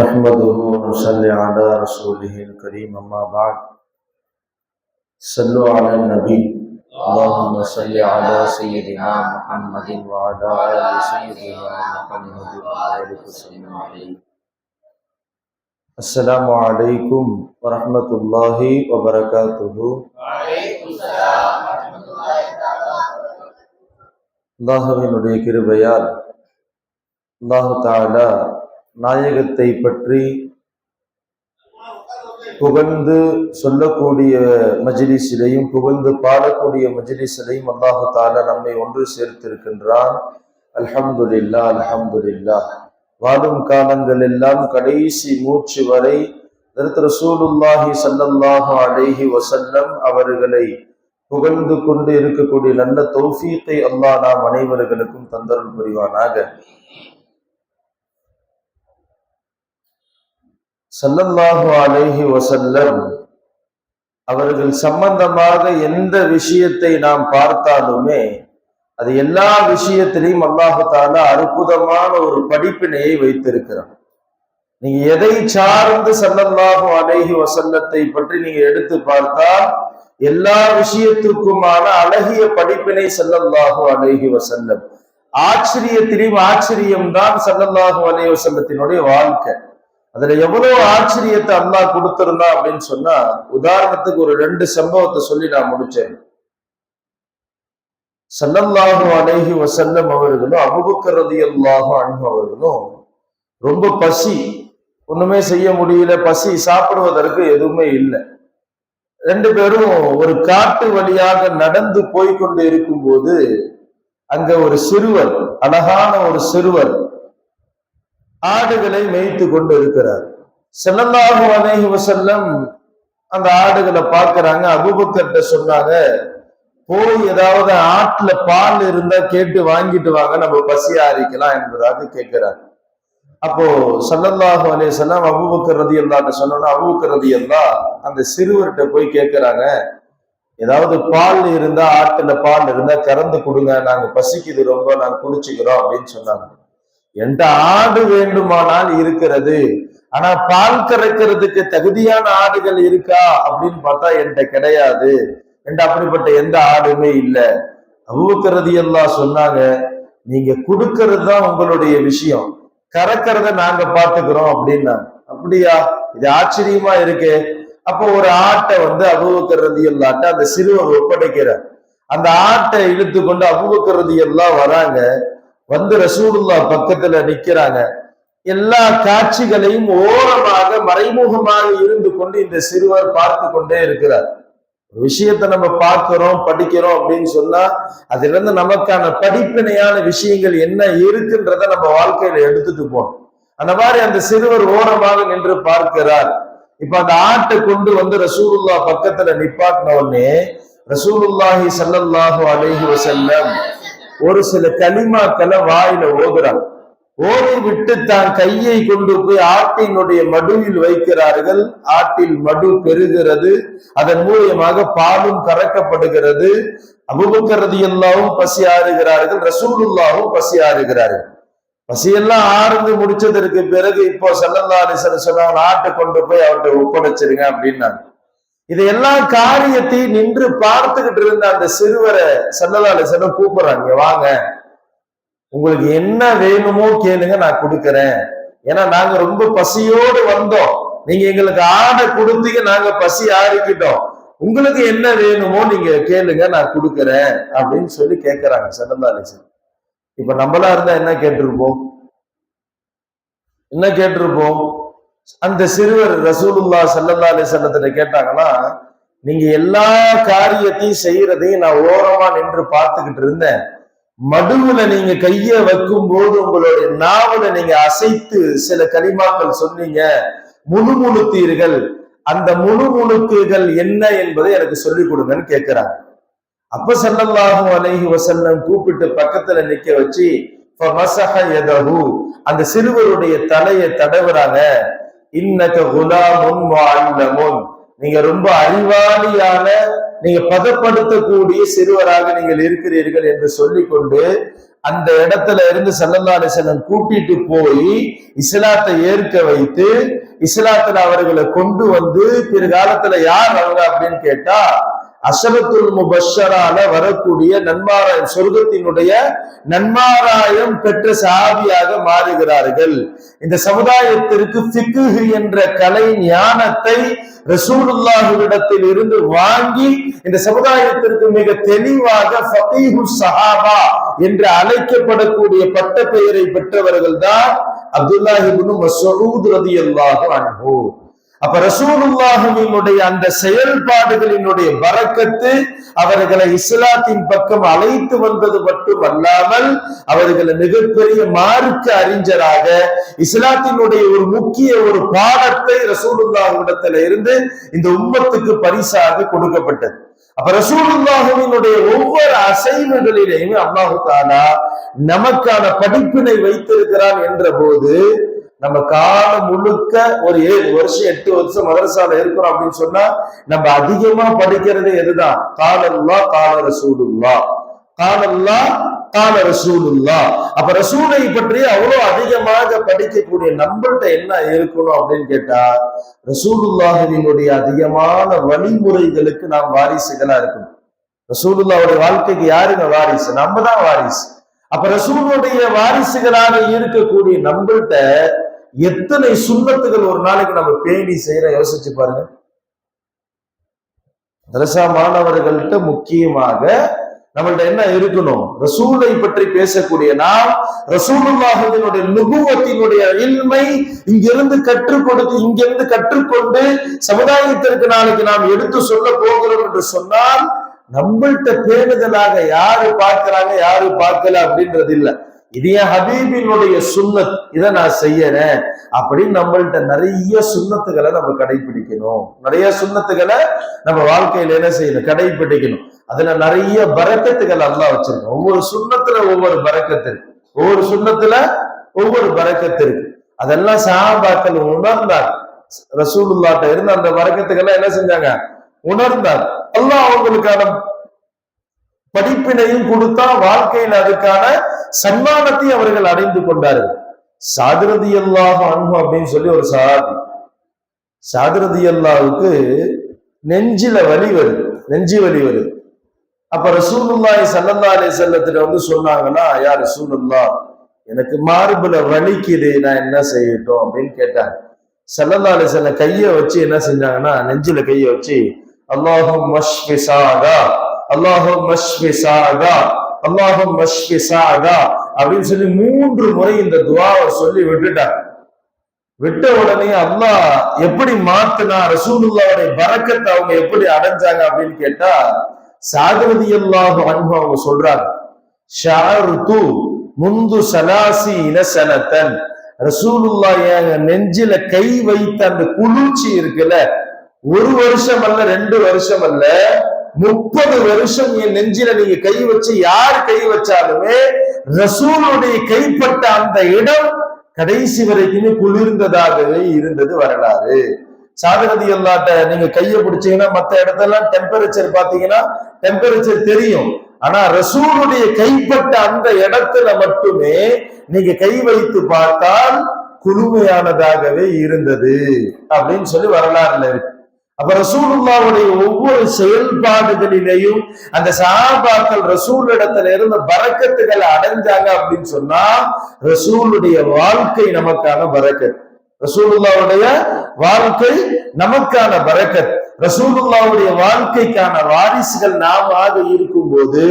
نحمده ونصلي على رسوله الكريم اما بعد صلوا على النبي اللهم صل على سيدنا محمد وعلى ال سيدنا محمد وعلى وسلم عليه السلام علیکم ورحمۃ اللہ وبرکاتہ اللہ ہمیں کر اللہ تعالی நாயகத்தை பற்றி புகழ்ந்து சொல்லக்கூடிய மஜிலிசிலையும் புகழ்ந்து பாடக்கூடிய மஜிலிசிலையும் அல்லாஹு தாலா நம்மை ஒன்று சேர்த்திருக்கின்றான். அல்ஹம்துலில்லா அல்ஹம்துலில்லா வாழும் காலங்கள் எல்லாம் கடைசி மூச்சு வரை ரசூலுல்லாஹி ஸல்லல்லாஹு அலேஹி வசல்லம் அவர்களை புகழ்ந்து கொண்டு இருக்கக்கூடிய நல்ல தௌஃபீத்தை அல்லாஹ் நாம் அனைவர்களுக்கும் தந்தருள் புரிவானாக. சல்லல்லாஹு அலேஹி வசல்லம் அவர்கள் சம்பந்தமாக எந்த விஷயத்தை நாம் பார்த்தாலுமே அது எல்லா விஷயத்திலையும் அல்லாஹால அற்புதமான ஒரு படிப்பினையை வைத்திருக்கிறான். நீங்க எதை சார்ந்து ஸல்லல்லாஹு அழகி வசல்லத்தை பற்றி நீங்க எடுத்து பார்த்தால் எல்லா விஷயத்துக்குமான அழகிய படிப்பினை ஸல்லல்லாஹு அழகி வசல்லம் ஆச்சரியத்திலையும் ஆச்சரியம் தான் ஸல்லல்லாஹு அலைஹி வஸல்லத்தினுடைய வாழ்க்கை. அதுல எவ்வளவு ஆச்சரியத்தை அல்லாஹ் கொடுத்திருந்தா அப்படின்னு சொன்னா உதாரணத்துக்கு ஒரு ரெண்டு சம்பவத்தை சொல்லி நான் முடிச்சேன். சல்லல்லாஹு அலைஹி வசல்லம் அவர்களும் அபுபக்கர் ரலியல்லாஹு அன்ஹு அவர்களும் ரொம்ப பசி ஒண்ணுமே செய்ய முடியல பசி சாப்பிடுவதற்கு எதுவுமே இல்லை. ரெண்டு பேரும் ஒரு காட்டு வழியாக நடந்து போய்கொண்டு இருக்கும்போது அங்க ஒரு சிறுவர் அழகான ஒரு சிறுவர் ஆடுகளை மேய்த்து கொண்டு இருக்கிறார் செல்லல்லாஹு அலைஹி வசல்லம் அந்த ஆடுகளை பார்க்கிறாங்க. அபுபக்கர்கிட்ட சொன்னாங்க போய் ஏதாவது ஆட்டுல பால் இருந்தா கேட்டு வாங்கிட்டு வாங்க நம்ம பசியா அரிக்கலாம் என்பதாக கேட்கிறார். அப்போ சல்லல்லாஹு அலைஹி வஸல்லம் அபூபக்கர் ரதியல்லாஹு சொன்னோன்னா ரதி ரதியல்லாஹ் அந்த சிறுவர்கிட்ட போய் கேட்கிறாங்க ஏதாவது பால் இருந்தா ஆட்டுல பால் இருந்தா கறந்து கொடுங்க நாங்க பசிக்குது ரொம்ப நாங்க குடிச்சுக்கிறோம் அப்படின்னு சொன்னாங்க. எந்த ஆடு வேண்டுமானால் இருக்கிறது. ஆனா பால் கறக்கிறதுக்கு தகுதியான ஆடுகள் இருக்கா அப்படின்னு பார்த்தா என்கிட்ட கிடையாது. என்ட அப்படிப்பட்ட எந்த ஆடுமே இல்லை. அபூபக்கரதி எல்லாம் சொன்னாங்க நீங்க கொடுக்கறது தான் உங்களுடைய விஷயம். கறக்கிறத நாங்க பாத்துக்கிறோம் அப்படின்னா அப்படியா? இது ஆச்சரியமா இருக்கு. அப்போ ஒரு ஆட்டை வந்து அபூபக்கரதி எல்லாட்ட அந்த சிறுவர் ஒப்படைக்கிற அந்த ஆட்டை இழுத்து கொண்டு அபூபக்கரதி எல்லாம் வராங்க. வந்து ரசூலுல்லா பக்கத்துல நிக்கிறாங்க. எல்லா காட்சிகளையும் ஓரமாக மறைமுகமாக இருந்து கொண்டு இந்த சிறுவர் பார்த்து கொண்டே இருக்கிறார். விஷயத்தை நம்ம பார்க்கிறோம் படிக்கிறோம் அப்படின்னு சொன்னா அதுல இருந்து நமக்கான படிப்பினையான விஷயங்கள் என்ன இருக்குன்றத நம்ம வாழ்க்கையில எடுத்துட்டு போனோம் அந்த மாதிரி அந்த சிறுவர் ஓரமாக நின்று பார்க்கிறார். இப்ப அந்த ஆட்டை கொண்டு வந்து ரசூலுல்லா பக்கத்துல நிப்பாட்டின உடனே ரசூலுல்லாஹி சல்லல்லாஹு அலேஹி வசல்லம் ஒரு சில களிமாக்களை வாயில ஓதுறாங்க ஓடி விட்டு தான் கையை கொண்டு போய் ஆட்டினுடைய மடுவில் வைக்கிறார்கள். ஆட்டில் மடு பெறுகிறது. அதன் மூலியமாக பாலும் கறக்கப்படுகிறது. அபுபக்கரதி எல்லாவும் பசி ஆறுகிறார்கள். ரசூலுல்லாவும் பசி ஆறுகிறார்கள். பசியெல்லாம் ஆறுந்து முடிச்சதற்கு பிறகு இப்போ சல்லல்லா அலிசன் சொன்னாங்க ஆட்டை கொண்டு போய் அவர்கிட்ட ஒப்படைச்சிருங்க அப்படின்னாங்க. எல்லா காரியத்தையும் நின்று பார்த்துக்கிட்டு இருந்த அந்த சிறுவரை சல்லல்லா அலிசன் கூப்பிடுறாங்க வாங்க. உங்களுக்கு என்ன வேணுமோ கேளுங்க நான் கொடுக்கறேன். ஏன்னா நாங்க ரொம்ப பசியோடு வந்தோம். நீங்க எங்களுக்கு ஆடை கொடுத்தீங்க நாங்க பசி ஆறிக்கிட்டோம். உங்களுக்கு என்ன வேணுமோ நீங்க கேளுங்க நான் கொடுக்கறேன் அப்படின்னு சொல்லி கேட்கறாங்க சல்லல்லா இப்ப நம்மளா இருந்தா என்ன கேட்டிருப்போம்? என்ன கேட்டிருப்போம்? அந்த சிறுவர் ரசூலுல்லா சல்லல்லா அலிசல்லத்துல கேட்டாங்கன்னா நீங்க எல்லா காரியத்தையும் செய்யறதையும் நான் ஓரமா நின்று பார்த்துக்கிட்டு இருந்தேன். மடுவுல நீங்க கைய வைக்கும் போது உங்களுடைய நாவல நீங்க அசைத்து சில களிமாக்கள் சொன்னீங்க. முணுமுணுத்தீர்கள். அந்த முணுமுணுக்குகள் என்ன என்பதை எனக்கு சொல்லிக் கொடுங்கன்னு கேட்கிறாங்க. அப்ப சல்லல்லாஹு அலைஹி வசல்லம் கூப்பிட்டு பக்கத்துல நிக்க வச்சு அந்த சிறுவருடைய தலையை தடவுறாங்க. இன்னக குலாமுன் முன் நீங்க ரொம்ப அறிவாளியான நீங்க பதப்படுத்தக்கூடிய சிறுவராக நீங்கள் இருக்கிறீர்கள் என்று சொல்லிக்கொண்டு அந்த இடத்துல இருந்து சல்லல்லா அலிசல்லம் கூட்டிட்டு போய் இஸ்லாத்தை ஏற்க வைத்து இஸ்லாத்துல அவர்களை கொண்டு வந்து பிற்காலத்துல யார் அவங்க அப்படின்னு கேட்டா அசரத்துல் முபஷரால வரக்கூடிய நன்மாராயம் சொர்க்கத்தினுடைய நன்மாராயம் பெற்ற சாபியாக மாறுகிறார்கள். இந்த சமுதாயத்திற்கு ஃபிக்குஹு என்ற கலை ஞானத்தை ரசூலுல்லாஹுவிடத்தில் இருந்து வாங்கி இந்த சமுதாயத்திற்கு மிக தெளிவாக ஃபகீஹு சஹாபா என்று அழைக்கப்படக்கூடிய பட்ட பெயரை பெற்றவர்கள் தான் அப்துல்லாஹிபுன் மசூத் ரதியல்லாஹு அன்ஹு. அப்ப ரசூலுல்லாஹுவினுடைய அந்த செயல்பாடுகளினுடைய வரக்கத்து அவர்களை இஸ்லாத்தின் பக்கம் அழைத்து வந்தது மட்டும் அல்லாமல் அவர்களை மிகப்பெரிய மார்க்க அறிஞராக இஸ்லாத்தினுடைய ஒரு முக்கிய ஒரு பாடத்தை ரசூலுல்லாஹுவிடத்துல இருந்து இந்த உம்மத்துக்கு பரிசாக கொடுக்கப்பட்டது. அப்ப ரசூலுல்லாஹுவினுடைய ஒவ்வொரு அசைவுகளிலேயும் அல்லாஹு தாலா நமக்கான படிப்பினை வைத்திருக்கிறான் என்ற போது நம்ம காலம் முழுக்க ஒரு ஏழு வருஷம் எட்டு வருஷம் மதரசால இருக்கிறோம் அப்படின்னு சொன்னா நம்ம அதிகமா படிக்கிறது எதுதான்? காலல்லா கால ரசூலுல்லா. காலல்லா கால ரசூலுல்லா. அப்ப ரசூலை பற்றி அவ்வளவு அதிகமாக படிக்கக்கூடிய நம்மள்கிட்ட என்ன இருக்கணும் அப்படின்னு கேட்டா ரசூலுல்லாஹினுடைய அதிகமான வழிமுறைகளுக்கு நாம் வாரிசுகளா இருக்கணும். ரசூலுல்லாவுடைய வாழ்க்கைக்கு யாருங்க வாரிசு? நம்ம தான் வாரிசு. அப்ப ரசூலுடைய வாரிசுகளாக இருக்கக்கூடிய நம்மள்ட்ட எத்தனை சுண்ணத்துகள் ஒரு நாளைக்கு நம்ம பேணி செய்யற யோசிச்சு பாருங்க. தலசா மாணவர்கள்ட்ட முக்கியமாக நம்மள்ட்ட என்ன இருக்கணும்? ரசூலை பற்றி பேசக்கூடிய நாம் ரசூலுல்லாஹினுடைய நுபுவத்தினுடைய இன்மை இங்கிருந்து கற்றுக் கொடுத்து இங்கிருந்து கற்றுக்கொண்டு சமுதாயத்திற்கு நாளைக்கு நாம் எடுத்து சொல்ல போகிறோம் என்று சொன்னால் நம்மள்ட்ட பேணுதலாக யாரு பார்க்கிறாங்க யாரு பார்க்கல அப்படின்றது இல்லை. இது என் ஹபீபினுடைய சுண்ணத் இதை நான் செய்யறேன் அப்படின்னு நம்மள்ட்ட நிறைய சுண்ணத்துகளை நம்ம கடைபிடிக்கணும் நிறைய சுண்ணத்துகளை நம்ம வாழ்க்கையில என்ன செய்யணும்? கடைபிடிக்கணும் அதுல நிறைய பறக்கத்துகள் எல்லாம் வச்சிருக்கோம் ஒவ்வொரு சுண்ணத்துல ஒவ்வொரு பறக்கத்து ஒவ்வொரு சுண்ணத்துல ஒவ்வொரு பறக்கத்து இருக்கு. அதெல்லாம் சாபாக்கள் உணர்ந்தார். ரசூலுல்லாட்ட இருந்து அந்த வரக்கத்துக்கெல்லாம் என்ன செஞ்சாங்க? உணர்ந்தார். எல்லாம் அவங்களுக்கான படிப்பினையும் கொடுத்தா வாழ்க்கையில் அதுக்கான சன்மானத்தையும் அவர்கள் அடைந்து கொண்டார்கள். சாதிரதி அல்லாஹ் அன்பு அப்படின்னு சொல்லி ஒரு சாதி. சாதிரதி அல்லாவுக்கு நெஞ்சில வலி வருது. நெஞ்சி வலி வருது. அப்ப ரசூலுல்லாய் சல்லல்லா அலி செல்லத்துல வந்து சொன்னாங்கன்னா யார் ரசூலுல்லா எனக்கு மார்புல வலிக்குது நான் என்ன செய்யட்டும்? அப்படின்னு கேட்டாங்க. சல்லல்லா அலி செல்ல கைய வச்சு என்ன செஞ்சாங்கன்னா நெஞ்சில கைய வச்சு அல்லாஹும் மஷ்பி சாதா அல்லாஹும் மஷ்பி சாதா அல்லாஹும் மஷ்பி சாதா அப்படின்னு சொல்லி மூன்று முறை இந்த துவாவை சொல்லி விட்டுட்டார் விட்ட உடனே அல்லாஹ் எப்படி மாத்தினா ரசூலுல்லாவுடைய பறக்கத்தை அவங்க எப்படி அடைஞ்சாங்க அப்படின்னு கேட்டா சாகரதி அல்லாஹ் அன்பு அவங்க சொல்றாங்க ஷாருத்து முந்து சலாசி இனசனத்தன் ரசூலுல்லா எங்க நெஞ்சில கை வைத்த அந்த குளிர்ச்சி இருக்குல்ல ஒரு வருஷம் அல்ல ரெண்டு வருஷம் அல்ல முப்பது வருஷம் என் நெஞ்சில நீங்க கை வச்சு யார் கை வச்சாலுமே ரசூலுடைய கைப்பட்ட அந்த இடம் கடைசி வரைக்குமே குளிர்ந்ததாகவே இருந்தது வரலாறு. சாதகதி எல்லாட்ட நீங்க கைய பிடிச்சீங்கன்னா மத்த இடத்தெல்லாம் டெம்பரேச்சர் பாத்தீங்கன்னா டெம்பரேச்சர் தெரியும். ஆனா ரசூலுடைய கைப்பட்ட அந்த இடத்துல மட்டுமே நீங்க கை வைத்து பார்த்தால் குளுமையானதாகவே இருந்தது அப்படின்னு சொல்லி வரலாறுல இருக்கு. அப்ப ரசூலுல்லாவுடைய ஒவ்வொரு செயல்பாடுகளிலேயும் அந்த சஹாபாக்கள் ரசூல் இடத்துல இருந்த பறக்கத்துகளை அடைஞ்சாங்க அப்படின்னு சொன்னா ரசூலுடைய வாழ்க்கை நமக்கான பறக்கத். ரசூலுல்லாவுடைய வாழ்க்கை நமக்கான பறக்கத். ரசூலுல்லாவுடைய வாழ்க்கைக்கான வாரிசுகள் நாம இருக்கும் போது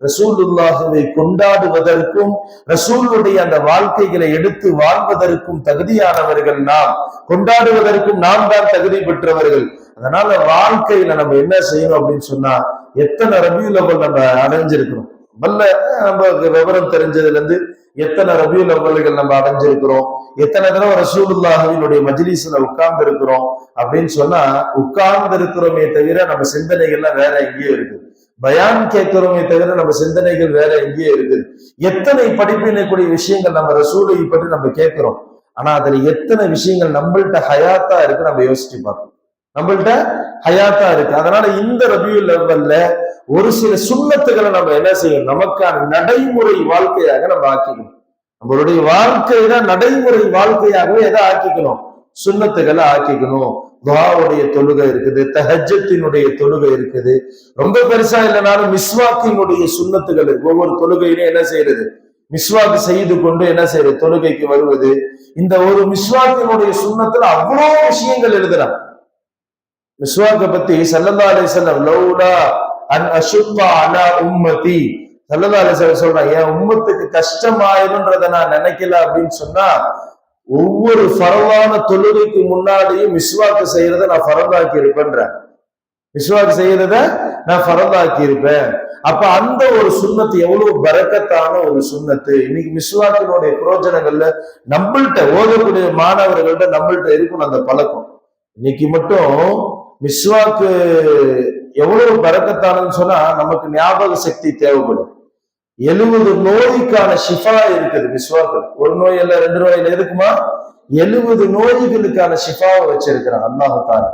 ரசூலுல்லாஹுவை கொண்டாடுவதற்கும் ரசூலுடைய அந்த வாழ்க்கைகளை எடுத்து வாழ்வதற்கும் தகுதியானவர்கள் நாம். கொண்டாடுவதற்கும் நாம் தான் தகுதி பெற்றவர்கள். அதனால வாழ்க்கையில நம்ம என்ன செய்யணும் அப்படின்னு சொன்னா எத்தனை ரபியுல் நம்ம அடைஞ்சிருக்கிறோம்? வல்ல நம்ம விவரம் தெரிஞ்சதுல இருந்து எத்தனை ரபியூ லெவல்கள் நம்ம அடைஞ்சிருக்கிறோம்? எத்தனை தடவை ரசூலுல்லாஹினுடைய மஜ்லிஸ்ல உட்கார்ந்து இருக்கிறோம் அப்படின்னு சொன்னா உட்கார்ந்து இருக்கிறோமே தவிர நம்ம சிந்தனைகள்லாம் வேற எங்கேயோ இருக்குது. பயான் கேட்கிறோமே தவிர நம்ம சிந்தனைகள் வேற எங்கேயோ இருக்குது. எத்தனை படிப்பினைக்கூடிய விஷயங்கள் நம்ம ரசூலை பற்றி நம்ம கேட்கிறோம்? ஆனா அதுல எத்தனை விஷயங்கள் நம்மள்கிட்ட ஹயாத்தா இருக்கு நம்ம யோசிச்சு பார்ப்போம். நம்மள்கிட்ட ஹயாத்தா இருக்கு. அதனால இந்த ரபியூ லெவல்ல ஒரு சில சுண்ணத்துகளை நம்ம என்ன செய்யணும்? நமக்கான நடைமுறை வாழ்க்கையாக நம்ம ஆக்கிக்கணும். நம்மளுடைய வாழ்க்கையில நடைமுறை வாழ்க்கையாகவே எதை ஆக்கிக்கணும்? சுண்ணத்துகளை ஆக்கிக்கணும். துவாவுடைய தொழுகை இருக்குது தஹஜத்தினுடைய தொழுகை இருக்குது. ரொம்ப பெருசா இல்லைனாலும் மிஸ்வாக்கினுடைய சுண்ணத்துகள் இருக்கு. ஒவ்வொரு தொழுகையிலும் என்ன செய்யறது? மிஸ்வாக்கு செய்து கொண்டு என்ன செய்யறது? தொழுகைக்கு வருவது. இந்த ஒரு மிஸ்வாக்கினுடைய சுண்ணத்துல அவ்வளோ விஷயங்கள் எழுதுறான் மிஸ்வாக்கை பத்தி சல்லல்லா அலிசல்லம் லவ்லா அன் அசுப்பா அலா உம்மதி. சல்லல்லா அலிசல்லம் சொல்றான் என் உம்மத்துக்கு கஷ்டமாயிருன்றத நான் நினைக்கல அப்படின்னு சொன்னா ஒவ்வொரு பரவான தொழுகைக்கு முன்னாடியும் மிஸ்வாக்கு செய்யறத நான் ஃபரந்தாக்கி இருப்பேன்றேன் மிஸ்வாக்கு செய்யறத நான் ஃபரந்தாக்கி இருப்பேன் அப்ப அந்த ஒரு சுண்ணத்து எவ்வளவு பரக்கத்தான ஒரு சுண்ணத்து? இன்னைக்கு மிஸ்வாக்கினுடைய புரோஜனங்கள்ல நம்மள்கிட்ட ஓதக்கூடிய மாணவர்கள்ட்ட நம்மள்கிட்ட இருக்கணும் அந்த பழக்கம். இன்னைக்கு மட்டும் மிஸ்வாக்கு எவ்வளவு பரக்கத்தானன்னு சொன்னா நமக்கு ஞாபக சக்தி தேவைப்படும். எழுபது நோய்க்கான ஷிஃபா இருக்குது மிஸ்வாக்கு ஒரு நோய் இல்ல ரெண்டு நோய் இல்ல எதுக்குமா? எழுபது நோய்களுக்கான ஷிஃபாவை வச்சிருக்கிறான் அல்லாஹால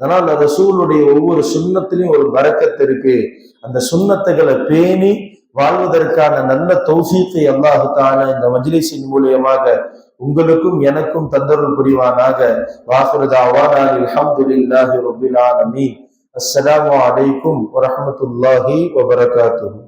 அதனால ரசூலுடைய ஒவ்வொரு சுண்ணத்திலையும் ஒரு பரக்கத்து இருக்கு. அந்த சுண்ணத்துகளை பேணி வாழ்வதற்கான நல்ல தௌஃபீத்தை அல்லாஹால இந்த மஜ்லிஸின் மூலியமாக உங்களுக்கும் எனக்கும் தந்தருள் புரிவானாக. வாசுரதாவான அல்ஹம்துலில்லாஹி ரப்பில் ஆலமீன். அஸ்ஸலாமு அலைக்கும் வரமத்துல்லாஹி வபரகாத்துஹு.